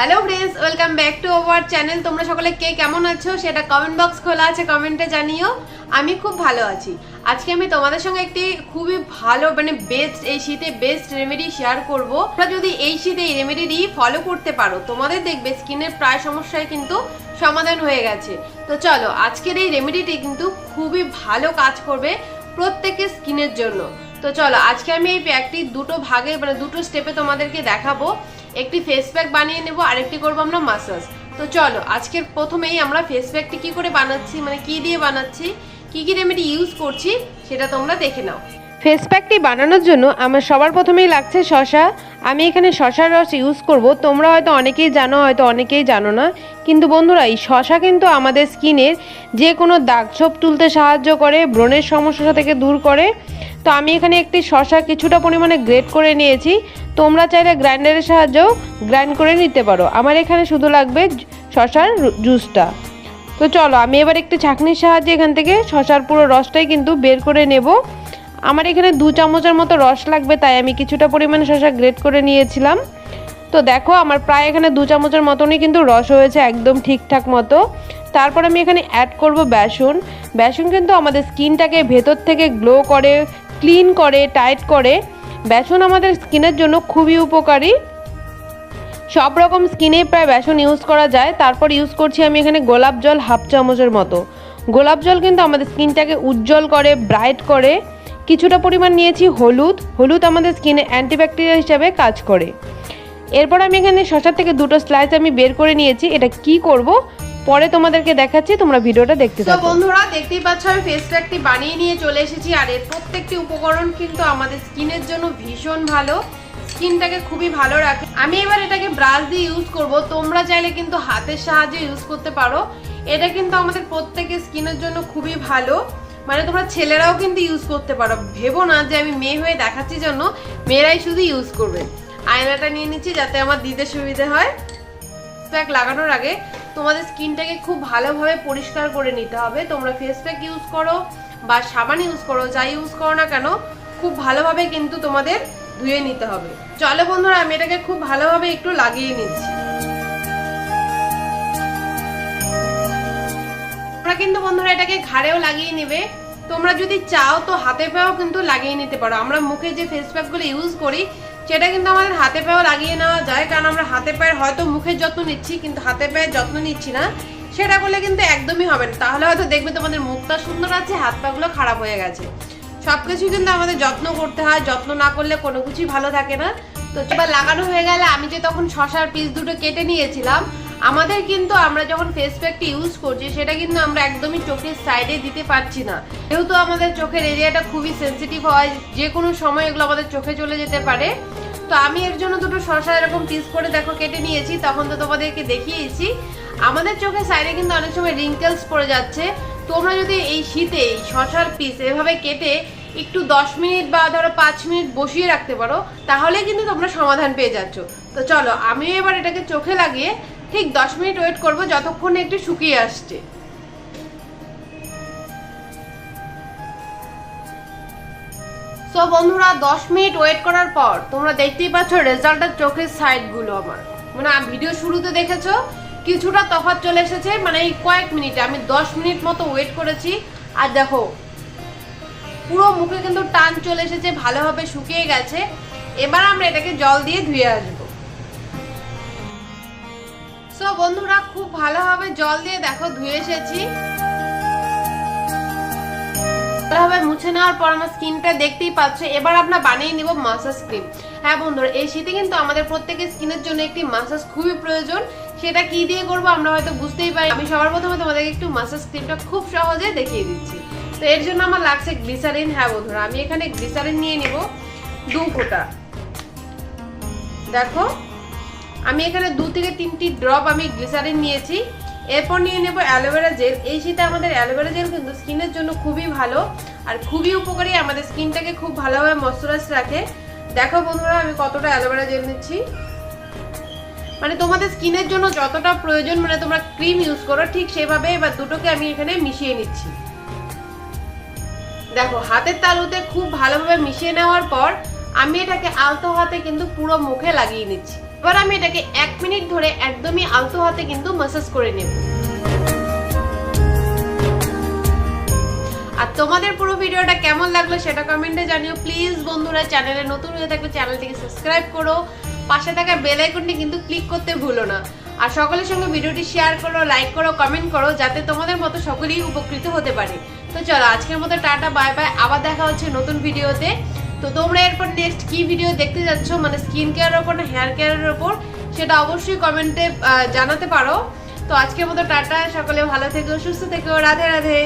Hello friends welcome back to our channel তোমরা সকলে কে কেমন আছো? সেটা কমেন্ট বক্স খোলা আছে কমেন্টে জানিও। আমি খুব ভালো আছি। আজকে আমি তোমাদের সঙ্গে একটি খুবই ভালো মানে বেস্ট এই শীতে বেস্ট রেমেডি শেয়ার করব। তোমরা যদি এই শীতে এই রেমেডিটি ফলো করতে পারো, তোমাদের দেখবে স্কিনের প্রায় সমস্যায় কিন্তু সমাধান হয়ে গেছে। তো চলো, আজকের এই রেমেডিটি কিন্তু খুবই ভালো কাজ করবে প্রত্যেকের স্কিনের জন্য। তো চলো, আজকে আমি এই প্যাকটি দুটো ভাগে মানে দুটো স্টেপে তোমাদেরকে দেখাবো। একটি ফেস প্যাক বানিয়ে নেব, আরেকটি করব আমরা মাসাজ তো চলো, আজকের প্রথমেই আমরা ফেস প্যাকটি কী করে বানাচ্ছি মানে কি দিয়ে বানাচ্ছি, কি কি রেমেডি ইউজ করছি, সেটা তোমরা দেখে নাও। ফেস প্যাকটি বানানোর জন্য আমার সবার প্রথমেই লাগছে শশা। আমি এখানে শশার রস ইউজ করব। তোমরা হয়তো অনেকেই জানো, হয়তো অনেকেই জানো না। কিন্তু বন্ধুরা, এই শশা কিন্তু আমাদের স্কিনের যে কোনো দাগ ছোপ তুলতে সাহায্য করে, ব্রণের সমস্যা থেকে দূর করে। তো আমি এখানে একটি শশা কিছুটা পরিমাণে গ্রেট করে নিয়েছি। তোমরা চাইলে গ্রাইন্ডারের সাহায্যেও গ্রাইন্ড করে নিতে পারো। আমার এখানে শুধু লাগবে শশার জুসটা তো চলো, আমি এবার একটি ছাঁকনির সাহায্যে এখান থেকে শশার পুরো রসটাই কিন্তু বের করে নেব। আমার এখানে দু চামচের মতো রস লাগবে, তাই আমি কিছুটা পরিমাণে শশা গ্রেট করে নিয়েছিলাম। তো দেখো, আমার প্রায় এখানে দু চামচের মতনই কিন্তু রস হয়েছে, একদম ঠিকঠাক মতো। তারপর আমি এখানে অ্যাড করব বেসন। বেসন কিন্তু আমাদের স্কিনটাকে ভেতর থেকে গ্লো করে ক্লিন করে টাইট করে। বেসন আমাদের স্কিনের জন্য খুবই উপকারী। সব রকম স্কিনে প্রায় বেসন ইউজ করা যায়। তারপর ইউজ করছি আমি এখানে গোলাপ জল হাফ চামচের মতো। গোলাপ জল কিন্তু আমাদের স্কিনটাকে উজ্জ্বল করে ব্রাইট করে। কিছুটা পরিমাণ নিয়েছি হলুদ। হলুদ আমাদের স্কিনে অ্যান্টিব্যাকটেরিয়া হিসাবে কাজ করে। এরপর আমি এখানে শশার থেকে দুটো স্লাইস আমি বের করে নিয়েছি। এটা কি করব? পরে তোমাদেরকে দেখাচ্ছি তোমরা ভিডিওটা দেখতে তো থাকো। বন্ধুরা দেখতেই পাচ্ছ আমি ফেস প্যাকটি বানিয়ে নিয়ে চলে এসেছি। আর এর প্রত্যেকটি উপকরণ কিন্তু আমাদের স্কিনের জন্য ভীষণ ভালো। স্কিনটাকে খুবই ভালো রাখে। আমি এবার এটাকে ব্রাশ দিয়ে ইউজ করব। তোমরা চাইলে কিন্তু হাতের সাহায্যে ইউজ করতে পারো। এটা কিন্তু আমাদের প্রত্যেকের স্কিনের জন্য খুবই ভালো। মানে তোমরা ছেলেরাও কিন্তু ইউজ করতে পারো। ভেবো না যে আমি মেয়ে হয়ে দেখাচ্ছি জন্য মেয়েরাই শুধু ইউজ করবে। আয়নাটা নিয়ে নিচ্ছি যাতে আমার দিতে সুবিধে হয়। প্যাক লাগানোর আগে তোমাদের স্কিনটাকে খুব ভালোভাবে পরিষ্কার করে নিতে হবে। তোমরা ফেস প্যাক ইউজ করো বা সাবান ইউজ করো যাই ইউজ করো না কেন, খুব ভালোভাবে কিন্তু তোমাদের ধুয়ে নিতে হবে। চলো বন্ধুরা, আমি এটাকে খুব ভালোভাবে একটু লাগিয়ে নিচ্ছি। তোমরা কিন্তু বন্ধুরা এটাকে ঘাড়েও লাগিয়ে নেবে। তোমরা যদি চাও তো হাতে পায়েও কিন্তু লাগিয়ে নিতে পারো। আমরা মুখে যে ফেস প্যাকগুলো ইউজ করি, সেটা কিন্তু আমাদের হাতে পায়েও লাগিয়ে নেওয়া যায়। কারণ আমরা হাতে পায়ের হয়তো মুখের যত্ন নিচ্ছি, কিন্তু হাতে পায়ের যত্ন নিচ্ছি না। সেটা করলে কিন্তু একদমই হবে না। তাহলে হয়তো দেখবে তোমাদের মুখটা সুন্দর আছে, হাত পাগুলো খারাপ হয়ে গেছে। সব কিছু কিন্তু আমাদের যত্ন করতে হয়। যত্ন না করলে কোনো কিছুই ভালো থাকে না। তো এবার লাগানো হয়ে গেলে আমি যে তখন শশার পিস দুটো কেটে নিয়েছিলাম আমাদের কিন্তু আমরা যখন ফেস প্যাকটি ইউজ করছি, সেটা কিন্তু আমরা একদমই চোখের সাইডে দিতে পারছি না। যেহেতু আমাদের চোখের এরিয়াটা খুবই সেন্সিটিভ হয়, যে কোনো সময় এগুলো আমাদের চোখে চলে যেতে পারে। তো আমি এর জন্য দুটো শশা এরকম পিস করে দেখো, কেটে নিয়েছি, তখন তো তোমাদেরকে দেখিয়েছি। আমাদের চোখের সাইডে কিন্তু অনেক সময় রিঙ্কেলস পড়ে যাচ্ছে। তোমরা যদি এই শীতে এই শশার পিস এভাবে কেটে একটু দশ মিনিট বা ধরো পাঁচ মিনিট বসিয়ে রাখতে পারো তাহলে কিন্তু তোমরা সমাধান পেয়ে যাচ্ছ। তো চলো, আমিও এবার এটাকে চোখে লাগিয়ে ঠিক দশ মিনিট ওয়েট করব, যতক্ষণ একটু শুকিয়ে আসছে। সো বন্ধুরা, দশ মিনিট ওয়েট করার পর তোমরা দেখতেই পাচ্ছ রেজাল্টের চোখের সাইডগুলো আমার। মানে ভিডিও শুরুতে দেখেছ, কিছুটা তফাৎ চলে এসেছে মানে এই কয়েক মিনিটে। আমি দশ মিনিট মতো ওয়েট করেছি, আর দেখো, পুরো মুখে কিন্তু টান চলে এসেছে, ভালোভাবে শুকিয়ে গেছে। এবার আমরা এটাকে জল দিয়ে ধুয়ে আসব। বন্ধুরা, খুব ভালোভাবে জল দিয়ে দেখো, ধুয়ে এসেছি। ভালোভাবে মুছে নেওয়ার পর আমার স্কিনটা দেখতেই পাচ্ছ, এবার আমরা বানিয়ে নিব মাসাজ ক্রিম হ্যাঁ বন্ধুরা, এই শীতে কিন্তু আমাদের প্রত্যেকের স্কিনের জন্য একটি মাসাজ খুবই প্রয়োজন। সেটা কি দিয়ে করব আমরা হয়তো বুঝতেই পারি আমি সবার প্রথমে তোমাদেরকে একটু মাসাজ ক্রিমটা খুব সহজে দেখিয়ে দিচ্ছি। তো এর জন্য আমার লাগছে গ্লিসারিন হ্যাঁ বন্ধুরা, আমি এখানে গ্লিসারিন নিয়ে নিব। দু ফোঁটা। দেখো আমি এখানে দু থেকে তিনটি ড্রপ আমি গ্লিসারিন নিয়েছি। এরপর নিয়ে নেব অ্যালোভেরা জেল এই শীতে আমাদের অ্যালোভেরা জেল কিন্তু স্কিনের জন্য খুবই ভালো আর খুবই উপকারী। আমাদের স্কিনটাকে খুব ভালোভাবে ময়শ্চারাইজ রাখে। দেখো বন্ধুরা, আমি কতটা অ্যালোভেরা জেল নিচ্ছি। মানে তোমাদের স্কিনের জন্য যতটা প্রয়োজন মানে তোমরা ক্রিম ইউজ করো, ঠিক সেভাবে এবার দুটোকে আমি এখানে মিশিয়ে নিচ্ছি। দেখো, হাতের তালুতে খুব ভালোভাবে মিশিয়ে নেওয়ার পর আমি এটাকে আলতো হাতে কিন্তু পুরো মুখে লাগিয়ে নিচ্ছি। এবার আমি এটাকে এক মিনিট ধরে একদমই আলতো হাতে কিন্তু মাসাজ করে নেব। আর তোমাদের পুরো ভিডিওটা কেমন লাগল সেটা কমেন্টে জানিও। প্লিজ বন্ধুরা, চ্যানেলে নতুন হয়ে থাকলে চ্যানেলটিকে সাবস্ক্রাইব করো। পাশে থাকা বেল আইকনটি কিন্তু ক্লিক করতে ভুলো না। আর সকলের সঙ্গে ভিডিওটি শেয়ার করো লাইক করো কমেন্ট করো, যাতে তোমাদের মতো সকলেই উপকৃত হতে পারে। তো চলো, আজকের মতো টাটা বাই বাই আবার দেখা হচ্ছে নতুন ভিডিওতে। তো তোমরা এরপর নেক্সট কি ভিডিও দেখতে যাচ্ছ? মানে স্কিন কেয়ারের ওপর না হেয়ার কেয়ারের ওপর? সেটা অবশ্যই কমেন্টে জানাতে পারো। তো আজকের মতো টাটা, সকলে ভালো থেকো, সুস্থ থেকো, রাধে রাধে।